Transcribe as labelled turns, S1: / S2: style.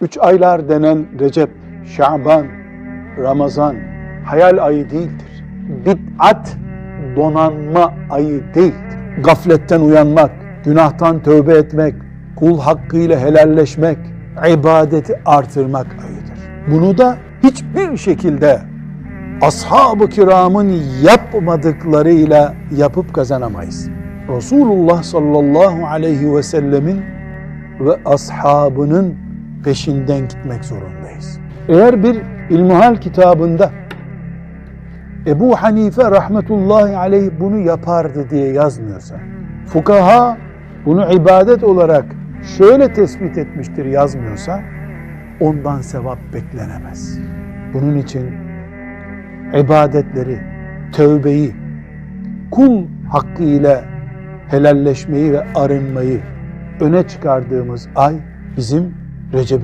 S1: Üç aylar denen Recep, Şaban, Ramazan hayal ayı değildir. Bid'at donanma ayı değildir. Gafletten uyanmak, günahtan tövbe etmek, kul hakkıyla helalleşmek, ibadeti artırmak ayıdır. Bunu da hiçbir şekilde ashab-ı kiramın yapmadıklarıyla yapıp kazanamayız. Resulullah sallallahu aleyhi ve sellemin ve ashabının peşinden gitmek zorundayız. Eğer bir ilmuhal kitabında Ebu Hanife rahmetullahi aleyh bunu yapardı diye yazmıyorsa, fukaha bunu ibadet olarak şöyle tespit etmiştir yazmıyorsa, ondan sevap beklenemez. Bunun için ibadetleri, tövbeyi, kul hakkı ile helalleşmeyi ve arınmayı öne çıkardığımız ay bizim Recep'imiz.